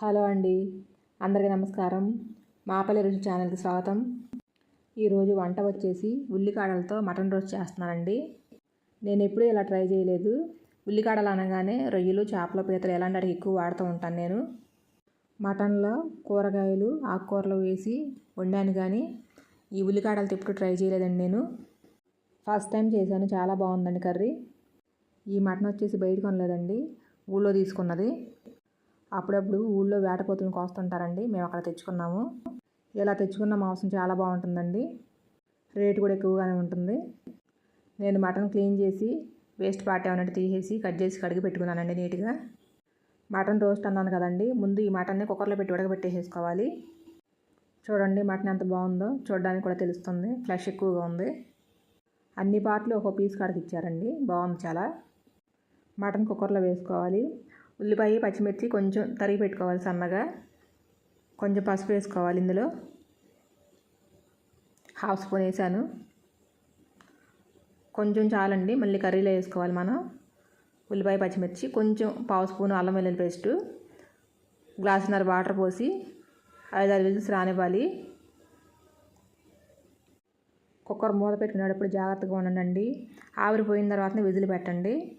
Hello అండి. అందరికీ నమస్కారం. మాపల్లి రుచి ఛానల్కి స్వాగతం. ఈరోజు వంట వచ్చేసి ఉల్లికాడలతో మటన్ రోస్ట్ చేస్తున్నానండి. నేను ఎప్పుడూ ఇలా ట్రై చేయలేదు. ఉల్లికాడలు అనగానే రొయ్యలు చేపల పీతలు ఎలాంటి అడిగి ఎక్కువ వాడుతూ ఉంటాను నేను. మటన్లో కూరగాయలు ఆకుకూరలు వేసి వండాను కానీ ఈ ఉల్లికాడలతో ఎప్పుడు ట్రై చేయలేదండి నేను. ఫస్ట్ టైం చేశాను చాలా బాగుందండి కర్రీ. ఈ మటన్ వచ్చేసి బయట కొనలేదండి ఊళ్ళో తీసుకున్నది. అప్పుడప్పుడు ఊళ్ళో వేటపోతులను కోస్తుంటారండి. మేము అక్కడ తెచ్చుకున్నాము. ఇలా తెచ్చుకున్న మాంసం చాలా బాగుంటుందండి. రేటు కూడా ఎక్కువగానే ఉంటుంది. నేను మటన్ క్లీన్ చేసి వేస్ట్ పార్ట్ ఏమన్నట్టు తీసేసి కట్ చేసి కడిగి పెట్టుకున్నానండి నీట్గా. మటన్ రోస్ట్ అన్నాను కదండి. ముందు ఈ మటన్ని కుక్కర్లో పెట్టి ఉడకబెట్టేసేసుకోవాలి. చూడండి మటన్ ఎంత బాగుందో. చూడడానికి కూడా తెలుస్తుంది. ఫ్లెష్ ఎక్కువగా ఉంది. అన్ని పార్ట్లు ఒక పీస్ కాడికి ఇచ్చారండి బాగుంది చాలా. మటన్ కుక్కర్లో వేసుకోవాలి. ఉల్లిపాయ పచ్చిమిర్చి కొంచెం తరిగి పెట్టుకోవాలి సన్నగా. కొంచెం పసుపు వేసుకోవాలి ఇందులో. హాఫ్ స్పూన్ వేసాను. కొంచెం చాలండి మళ్ళీ కర్రీలో వేసుకోవాలి మనం. ఉల్లిపాయ పచ్చిమిర్చి కొంచెం పావు స్పూన్ అల్లం వెల్లుల్లి పేస్టు. గ్లాసున్నర వాటర్ పోసి ఐదారు విజిల్స్ రానివ్వాలి. కుక్కర్ మూత పెట్టుకునేటప్పుడు జాగ్రత్తగా ఉండండి. ఆవిరిపోయిన తర్వాతనే విజిల్ పెట్టండి.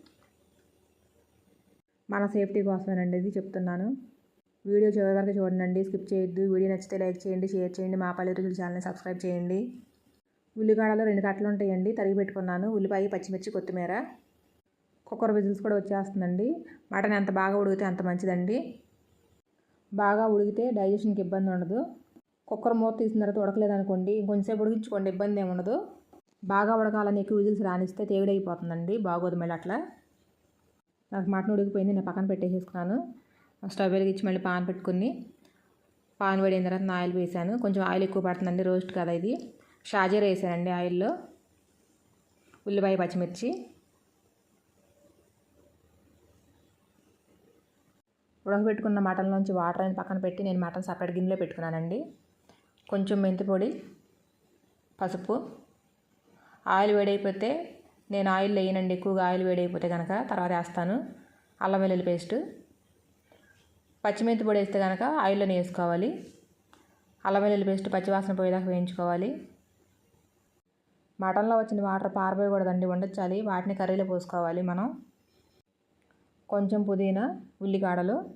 మన సేఫ్టీ కోసమేనండి ఇది చెప్తున్నాను. వీడియో చివరి వరకు చూడండి స్కిప్ చేయొద్దు. వీడియో నచ్చితే లైక్ చేయండి షేర్ చేయండి. మా పల్లెటూరు ఛానల్ని సబ్స్క్రైబ్ చేయండి. ఉల్లిగడ్డలో రెండు కట్టలు ఉంటాయండి తరిగి పెట్టుకున్నాను. ఉల్లిపాయ పచ్చిమిర్చి కొత్తిమీర కుక్కర్ విజిల్స్ కూడా వచ్చేస్తుందండి. మటన్ ఎంత బాగా ఉడికితే అంత మంచిదండి. బాగా ఉడికితే డైజెషన్కి ఇబ్బంది ఉండదు. కుక్కర్ మూత తీసిన తర్వాత ఉడకలేదు అనుకోండి ఇంకొంచెంసేపు ఉడికించుకోండి ఇబ్బంది ఏమి ఉండదు. బాగా ఉడకాలని ఎక్కువ విజిల్స్ రానిస్తే తేగడైపోతుందండి బాగోదు మళ్ళీ అట్లా. నాకు మటన్ ఉడికిపోయింది నేను పక్కన పెట్టేసేసుకున్నాను. స్టవ్ వెలిగించి మళ్ళీ పాన్ పెట్టుకుని పాన్ వేడిన తర్వాత ఆయిల్ వేసాను. కొంచెం ఆయిల్ ఎక్కువ పడుతుందండి రోస్ట్ కదా ఇది. షాజీర వేసానండి ఆయిల్లో. ఉల్లిపాయ పచ్చిమిర్చి. ఉడకబెట్టుకున్న మటన్లోంచి వాటర్ అని పక్కన పెట్టి నేను మటన్ సపరేట్ గిన్నెలో పెట్టుకున్నానండి. కొంచెం మెంతి పొడి పసుపు. ఆయిల్ వేడైపోతే నేను ఆయిల్ వేయనండి ఎక్కువగా ఆయిల్ వేడైపోతే కనుక తర్వాత వేస్తాను. అల్లం వెల్లుల్లి పేస్ట్. పచ్చిమెంతి పొడి వేస్తే కనుక ఆయిల్లోనే వేసుకోవాలి. అల్లం వెల్లుల్లి పేస్ట్ పచ్చివాసన పోయేదాకా వేయించుకోవాలి. మటన్లో వచ్చిన వాటర్ పారబోయకూడదండి వండించాలి. వాటిని కర్రీలో పోసుకోవాలి మనం. కొంచెం పుదీనా ఉల్లికాడలు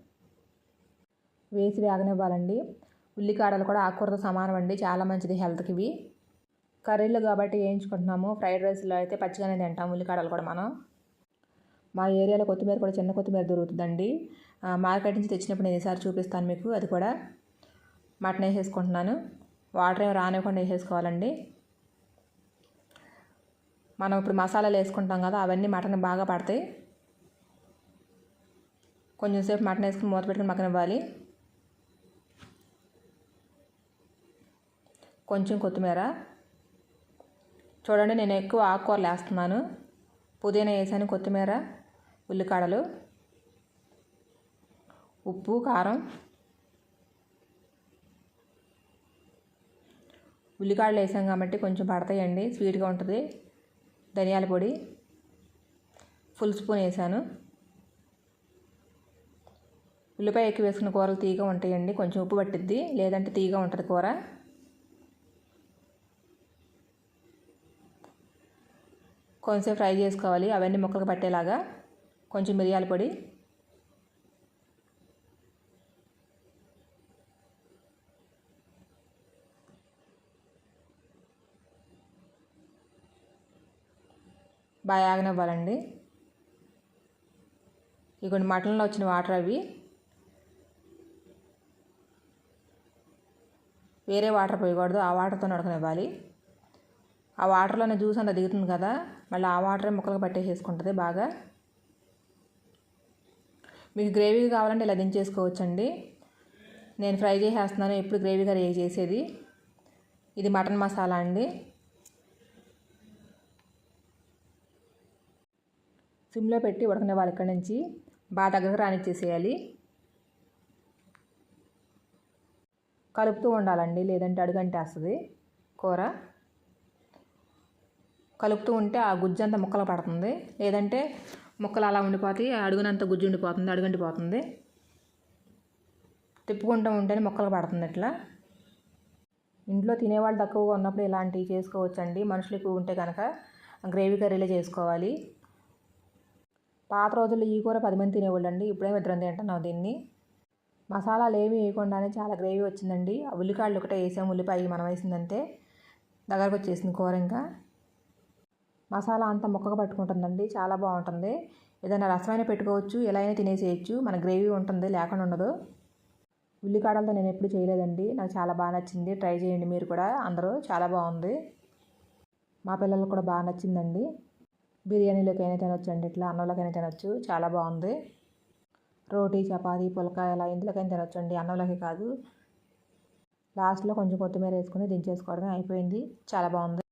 వేసి వేగనివ్వాలండి. ఉల్లికాడలు కూడా ఆకుకూరతో సమానం అండి చాలా మంచిది హెల్త్కి ఇవి. కర్రీలు కాబట్టి వేయించుకుంటున్నాము ఫ్రైడ్ రైస్లో అయితే పచ్చిగానే తింటాం ఉల్లికాడలు కూడా మనం. మా ఏరియాలో కొత్తిమీర కూడా చిన్న కొత్తిమీర దొరుకుతుందండి. మార్కెట్ నుంచి తెచ్చినప్పుడు నేను ఈసారి చూపిస్తాను మీకు అది కూడా మటన్ వేసేసుకుంటున్నాను. వాటర్ ఏమి రానివ్వకుండా వేసేసుకోవాలండి. మనం ఇప్పుడు మసాలాలు వేసుకుంటాం కదా అవన్నీ మటన్ బాగా పడతాయి. కొంచెం సేపు మటన్ వేసుకుని మూత పెట్టుకుని మక్కన ఇవ్వాలి. కొంచెం కొత్తిమీర. చూడండి నేను ఎక్కువ ఆకుకూరలు వేస్తున్నాను. పుదీనా వేసాను కొత్తిమీర ఉల్లికాడలు ఉప్పు కారం ఉల్లికాడలు వేసాం కాబట్టి కొంచెం పడతాయండి స్వీట్గా ఉంటుంది. ధనియాల పొడి ఫుల్ స్పూన్ వేసాను. ఉల్లిపాయ ఎక్కువ వేసుకున్న కూరలు తీగ ఉంటాయండి కొంచెం ఉప్పు పట్టిద్ది లేదంటే తీగ ఉంటుంది కూర. కొంచెం ఫ్రై చేసుకోవాలి. అవన్నీ ముక్కలు పట్టేలాగా కొంచెం మిరియాల పొడి. బాగా ఆగనివ్వాలండి. ఇగోండి మటన్లో వచ్చిన వాటర్ అవి. వేరే వాటర్ పోయకూడదు. ఆ వాటర్తో నడకనివ్వాలి ఆ వాటర్లోనే జ్యూస్ అంతా దిగుతుంది కదా మళ్ళీ ఆ వాటరే ముక్కలకు పట్టేసేసుకుంటుంది బాగా. మీకు గ్రేవీ కావాలంటే ఇలా దించేసుకోవచ్చండి. నేను ఫ్రై చేసేస్తున్నాను ఎప్పుడు గ్రేవీ కర్రీ చేసేది. ఇది మటన్ మసాలా అండి. సిమ్లో పెట్టి ఉడకనే వాళ్ళు ఇక్కడి నుంచి. బాగా దగ్గరకు రానిచ్చేసేయాలి. కలుపుతూ ఉండాలండి లేదంటే అడుగంటేస్తుంది కూర. కలుపుతూ ఉంటే ఆ గుజ్జు అంతా ముక్కలు పడుతుంది. లేదంటే ముక్కలు అలా ఉండిపోతాయి. అడుగునంత గుజ్జు ఉండిపోతుంది అడుగుండిపోతుంది తిప్పుకుంటూ ఉంటేనే ముక్కలు పడుతుంది ఇట్లా. ఇంట్లో తినేవాళ్ళు తక్కువగా ఉన్నప్పుడు ఇలాంటివి చేసుకోవచ్చండి. మనుషులు ఎక్కువ ఉంటే కనుక గ్రేవీ కర్రీలే చేసుకోవాలి. పాత రోజుల్లో ఈ కూర పది మంది తినేవాళ్ళు అండి ఇప్పుడేమో ఇద్దరం తింటున్నాం దీన్ని. మసాలాలు ఏమీ వేయకుండానే చాలా గ్రేవీ వచ్చిందండి. ఆ ఉల్లికాయలు ఒకటే వేసాం ఉల్లిపాయ మనం వేసిందంటే దగ్గరకు వచ్చేసింది కూర ఇంకా. మసాలా అంతా ముక్కగా పట్టుకుంటుందండి. చాలా బాగుంటుంది. ఏదైనా రసమైన పెట్టుకోవచ్చు ఎలా అయినా తినేసేయచ్చు. మన గ్రేవీ ఉంటుంది లేకుండా ఉండదు. ఉల్లికాడలతో నేను ఎప్పుడు చేయలేదండి. నాకు చాలా బాగా నచ్చింది. ట్రై చేయండి మీరు కూడా. అందరూ చాలా బాగుంది. మా పిల్లలకు కూడా బాగా నచ్చిందండి. బిర్యానీలోకైనా తినొచ్చండి. ఇట్లా అన్నంలోకైనా తినొచ్చు. చాలా బాగుంది. రోటీ చపాతీ పులక ఇలా ఇందులోకైనా తినొచ్చండి. అన్నంలోకి కాదు. లాస్ట్లో కొంచెం కొత్తిమీర వేసుకొని దించేసుకోవడమే అయిపోయింది. చాలా బాగుంది.